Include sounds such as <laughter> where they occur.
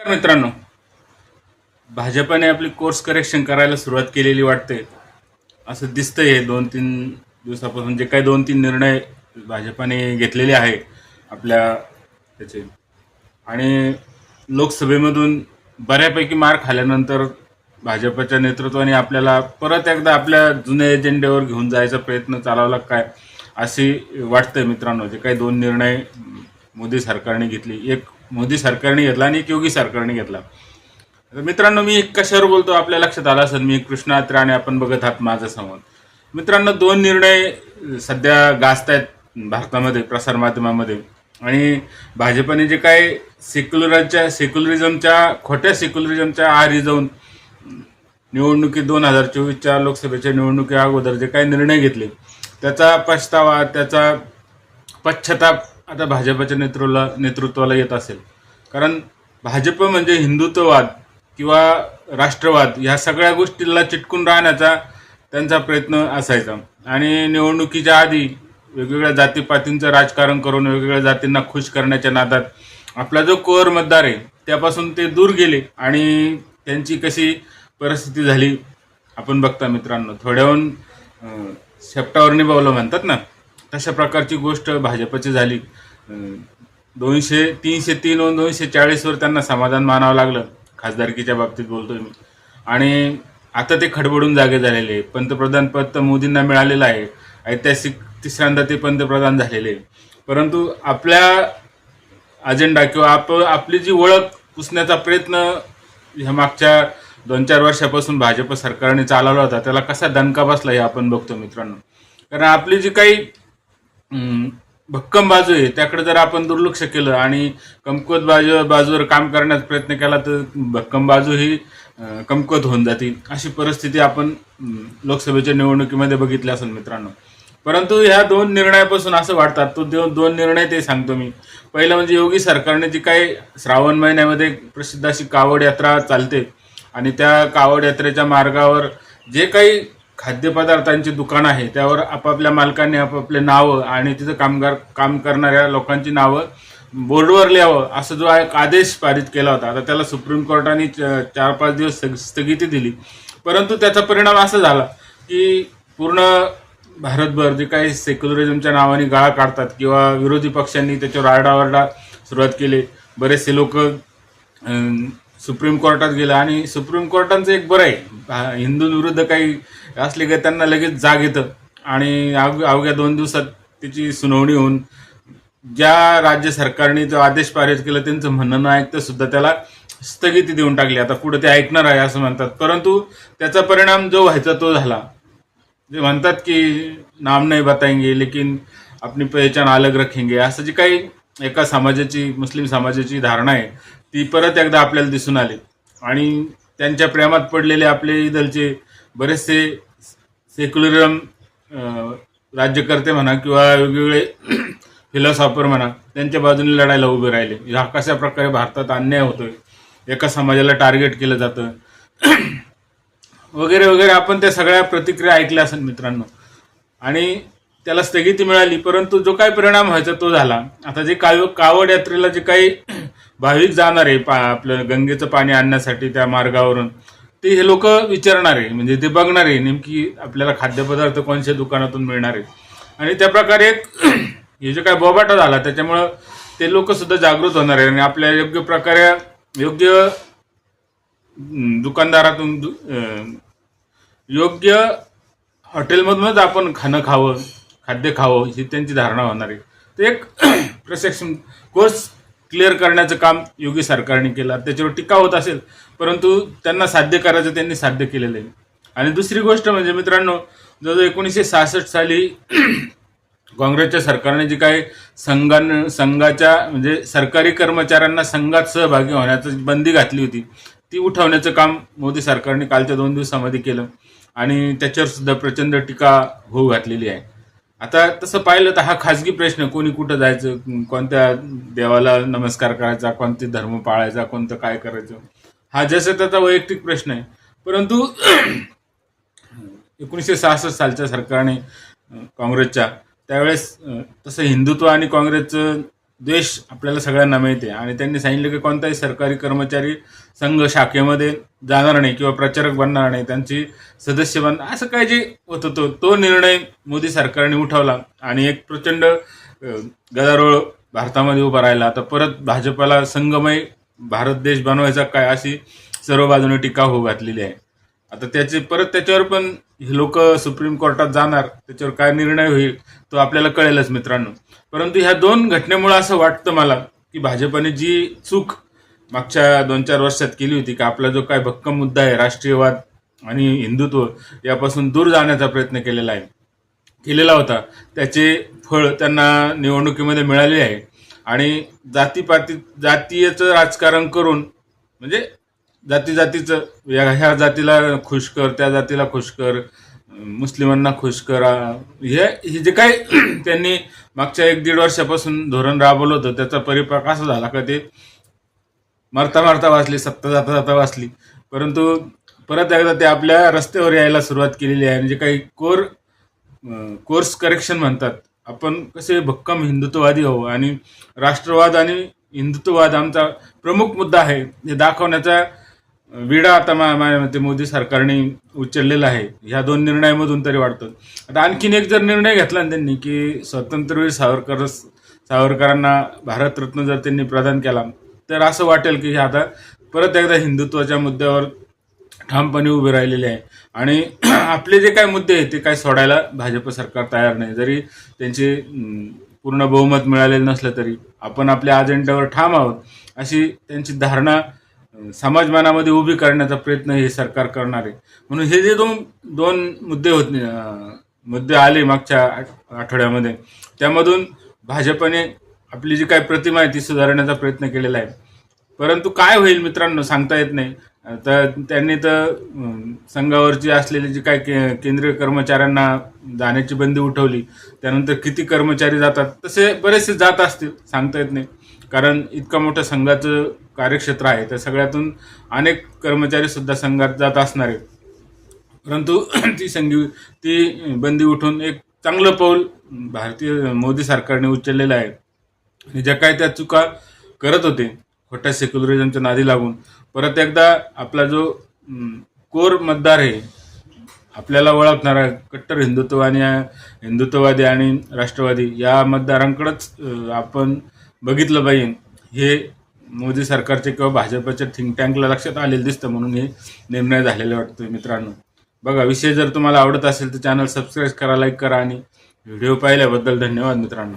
तर मित्रांनो. भाजपाने आपली कोर्स करेक्शन करायला सुरुवात केलेली वाटते. असं दिसतंय हे दोन तीन दिवसापासून जे काही दोन तीन निर्णय भाजपाने घेतलेले आहे आपल्या त्याचे. आणि लोकसभेमधून बऱ्यापैकी मार खाल्यानंतर भाजपच्या नेतृत्वाने आपल्याला परत एकदा आपल्या जुन्या एजेंड्यावर घेऊन जायचा प्रयत्न चालवला काय अशी वाटतंय मित्रांनो जे काही दोन निर्णय मोदी सरकारने घेतले. एक मोदी सरकारने घेतला आणि एक योगी सरकारने घेतला. मित्रांनो मी कशावर बोलतो आपल्या लक्षात आला असेल. मी कृष्णा आणि आपण बघत आहात माझा संवाद मित्रांनो दोन निर्णय सध्या गाजत आहेत भारतामध्ये प्रसारमाध्यमामध्ये आणि भाजपने जे काय सेक्युलरच्या सेक्युलरिझमच्या खोट्या सेक्युलरिझमच्या आहारी जाऊन निवडणुकी दोन हजार चोवीसच्या लोकसभेच्या निवडणुकी अगोदर जे काही निर्णय घेतले त्याचा पछतावा त्याचा पश्चाताप आता भाजपच्या नेतृत्वाला नेतृत्वाला येत असेल. कारण भाजप म्हणजे हिंदुत्ववाद किंवा राष्ट्रवाद ह्या सगळ्या गोष्टीला चिटकून राहण्याचा त्यांचा प्रयत्न असायचा. आणि निवडणुकीच्या आधी वेगवेगळ्या जातीपातींचं राजकारण करून वेगवेगळ्या जातींना खुश करण्याच्या नादात आपला जो कोर मतदार आहे त्यापासून ते दूर गेले आणि त्यांची कशी परिस्थिती झाली आपण बघता मित्रांनो. थोड्याहून अं, शेपटावर निभावलं म्हणतात ना? तशा प्रकारची गोष्ट भाजपची झाली. दोनशे तीनशे तीन व दोनशे चाळीसवर त्यांना समाधान मानावं लागलं. खासदारकीच्या बाबतीत बोलतोय मी. आणि आता ते खडबडून जागे झालेले आहे. पंतप्रधान पद तर मोदींना मिळालेलं आहे. ऐतिहासिक तिसऱ्यांदा ते पंतप्रधान झालेले आहे. परंतु आपल्या अजेंडा किंवा आप आपली जी ओळख पुसण्याचा प्रयत्न ह्या मागच्या दोन चार वर्षापासून भाजप सरकारने चालवला होता. त्याला कसा दणका बसला हे आपण बघतो मित्रांनो. कारण आपली जी काही भक्कम बाजू आहे. त्याकडे जर आपण दुर्लक्ष केलं आणि कमकुवत बाजू बाजूवर काम करण्याचा प्रयत्न केला तर भक्कम बाजू ही कमकुवत होऊन जाते अशी परिस्थिती आपण लोकसभेच्या निवडणुकीमध्ये बघितली असेल मित्रांनो. परंतु ह्या दोन निर्णयापासून असं वाटतात तो दो- दोन निर्णय ते सांगतो मी. पहिलं म्हणजे योगी सरकारने जी काही श्रावण महिन्यामध्ये प्रसिद्ध अशी कावड यात्रा चालते. आणि त्या कावड यात्रेच्या मार्गावर जे काही खाद्यपदार्थांची दुकानं आहे त्यावर आपापल्या मालकांनी आपापले नावं आणि तिथं कामगार काम करणाऱ्या लोकांची नावं बोर्डवर लिहावं असं जो एक आदेश पारित केला होता. आता त्याला सुप्रीम कोर्टाने च- चार पाच दिवस स्थग- स्थगिती दिली. परंतु त्याचा परिणाम असा झाला की पूर्ण भारतभर जे काही सेक्युलरिझमच्या नावाने गाळा काढतात किंवा विरोधी पक्षांनी त्याच्यावर आरडाओरडा सुरुवात केली. बरेचसे लोक सुप्रीम कोर्टात गेलं आणि सुप्रीम कोर्टांचं एक बरं आहे. हिंदूंविरुद्ध काही असले की त्यांना लगेच जाग येतं. आणि अवघ्या दोन दिवसात त्याची सुनावणी होऊन ज्या राज्य सरकारने जो आदेश पारित केला त्यांचं म्हणणं न ऐकता सुद्धा त्याला स्थगिती देऊन टाकली. आता पुढे ते ऐकणार आहे असं म्हणतात. परंतु त्याचा परिणाम जो व्हायचा तो झाला. जे म्हणतात की नाम नाही बताएंगे लेकिन अपनी पहचान अलग रखेंगे असं जे काही एका समाजाची मुस्लिम समाजाची धारणा आहे ती परत एकदा आपल्याला दिसून आली. आणि त्यांच्या प्रेमात पडलेले आपले इदलचे बरेचसे सेक्युलरम राज्यकर्ते म्हणा किंवा वेगवेगळे <clears throat> फिलॉसॉफर म्हणा त्यांच्या बाजूने लढायला उभे राहिले. ह्या कशा प्रकारे भारतात अन्याय होतोय एका समाजाला टार्गेट केलं जातं <clears throat> वगैरे वगैरे आपण त्या सगळ्या प्रतिक्रिया ऐकल्या असेल मित्रांनो. आणि त्याला स्थगिती मिळाली परंतु जो काही परिणाम व्हायचा तो झाला. आता जे काव कावड यात्रेला जे काही <clears throat> भाविक जाणार आहे पा आपलं गंगेचं पाणी आणण्यासाठी त्या मार्गावरून ते हे लोक विचारणार आहे म्हणजे ते बघणार आहे नेमकी आपल्याला खाद्यपदार्थ कोणत्या दुकानातून मिळणार आहे. आणि त्या प्रकारे एक <clears throat> हे जे काय बोबाटा झाला त्याच्यामुळं ते लोक सुद्धा जागृत होणार आहे. आणि आपल्या योग्य प्रकारे योग्य दुकानदारातून दु- योग्य हॉटेलमधूनच आपण खाणं खावं. खाद्य खावं ही त्यांची धारणा होणार आहे. तर एक <clears throat> प्रशिक्षण कोर्स क्लिअर करण्याचं काम योगी सरकारने केलं. त्याच्यावर टीका होत असेल परंतु त्यांना साध्य करायचं त्यांनी साध्य केलेलं आहे. आणि दुसरी गोष्ट म्हणजे मित्रांनो जवळजवळ एकोणीसशे सहासष्ट साली <clears throat> काँग्रेसच्या सरकारने जी काही संघां संघाच्या म्हणजे सरकारी कर्मचाऱ्यांना संघात सहभागी होण्याची बंदी घातली होती ती उठवण्याचं काम मोदी सरकारने कालच्या दोन दिवसामध्ये केलं. आणि त्याच्यावर सुद्धा प्रचंड टीका होऊ घातलेली आहे. आता तसं पाहिलं तर हा खाजगी प्रश्न कोणी कुठं जायचं कोणत्या देवाला नमस्कार करायचा कोणते धर्म पाळायचा कोणतं काय करायचं हा जसं त्याचा वैयक्तिक प्रश्न आहे. परंतु <clears throat> एकोणीसशे सहासष्ट सालच्या सरकारने काँग्रेसच्या त्यावेळेस तसं हिंदुत्व आणि काँग्रेसचं द्वेष आपल्याला सगळ्यांना मिळते. आणि त्यांनी सांगितलं की कोणताही सरकारी कर्मचारी संघ शाखेमध्ये जाणार नाही किंवा प्रचारक बनणार नाही त्यांची सदस्य बनणार असं काय जे होत होतं तो निर्णय मोदी सरकारने उठवला. आणि एक प्रचंड गदारोळ भारतामध्ये उभा राहिला. आता परत भाजपाला संघमय भारत देश बनवायचा काय अशी सर्व बाजूने टीका होऊ घातलेली आहे. आता त्याचे परत त्याच्यावर पण हे लोक सुप्रीम कोर्टात जाणार त्याच्यावर काय निर्णय होईल तो आपल्याला कळेलच मित्रांनो. परंतु ह्या दोन घटनेमुळे असं वाटतं मला की भाजपने जी चूक मागच्या दोन चार वर्षात केली होती की आपला जो काय भक्कम मुद्दा आहे राष्ट्रीयवाद आणि हिंदुत्व यापासून दूर जाण्याचा प्रयत्न केलेला आहे केलेला होता त्याचे फळ त्यांना निवडणुकीमध्ये मिळाले आहे. आणि जातीपाती जातीयचं राजकारण करून म्हणजे जाती जातीचं या ह्या जातीला खुश कर त्या जातीला खुश कर मुस्लिमांना खुश करा. हे हे जे काही <clears throat> त्यांनी मागच्या एक दीड वर्षापासून धोरण राबवलं होतं त्याचा परिपाक असा झाला का ते मरता मरता वाचली सत्ता जाता जाता वाचली. परंतु परत एकदा ते आपल्या रस्त्यावर यायला सुरुवात केलेली आहे. म्हणजे काही कोर कोर्स करेक्शन म्हणतात आपण कसे भक्कम हिंदुत्ववादी हो आणि राष्ट्रवाद आणि हिंदुत्ववाद आमचा प्रमुख मुद्दा आहे. हे दाखवण्याचा विडा आता मते मोदी सरकारने उचललेला आहे. ह्या दोन निर्णयामधून तरी वाटतं आता आणखीन एक जर निर्णय घेतला त्यांनी की स्वातंत्र्यवीर सावरकर सावरकरांना भारतरत्न जर त्यांनी प्रदान केला तर असं वाटेल की हे आता परत एकदा हिंदुत्वाच्या मुद्द्यावर ठामपणे उभे राहिलेले आहे. आणि <clears throat> आपले जे काय मुद्दे आहेत ते काय सोडायला भाजप सरकार तयार नाही. जरी त्यांचे पूर्ण बहुमत मिळालेलं नसलं तरी आपण आपल्या अजेंड्यावर ठाम आहोत अशी त्यांची धारणा समाजमानामध्ये उभी करण्याचा प्रयत्न हे सरकार करणार आहे. म्हणून हे जे दोन दोन मुद्दे होते मुद्दे आले मागच्या आठवड्यामध्ये त्यामधून भाजपने आपली जी काही प्रतिमा आहे ती सुधारण्याचा प्रयत्न केलेला आहे. परंतु काय होईल मित्रांनो सांगता येत नाही. तर त्यांनी तर संघावरची असलेली जी काय के केंद्रीय कर्मचाऱ्यांना जाण्याची बंदी उठवली त्यानंतर किती कर्मचारी जातात तसे बरेचसे जात असतील सांगता येत नाही. कारण इतका मोठ्या संघाचं कार्यक्षेत्र आहे त्या सगळ्यातून अनेक कर्मचारी सुद्धा संघात जात असणार आहेत. परंतु <clears throat> ती संघी ती बंदी उठून एक चांगलं पाऊल भारतीय मोदी सरकारने उचललेलं आहे. आणि ज्या काय त्या चुका करत होते खोट्या सेक्युलरिझमच्या नादी लागून परत एकदा आपला जो कोर मतदार आहे आपल्याला ओळखणारा कट्टर हिंदुत्ववादी हिंदुत्ववादी आणि राष्ट्रवादी या मतदारांकडंच आपण बघितलं पाहिजे हे मोदी सरकारचे किंवा भाजपच्या थिंक टँकला लक्षात आलेलं दिसतं म्हणून हे निर्णय झालेले वाटतोय मित्रांनो. बघा विषय जर तुम्हाला आवडत असेल तर चॅनल सबस्क्राईब करा लाईक करा आणि व्हिडिओ पाहिल्याबद्दल धन्यवाद मित्रांनो.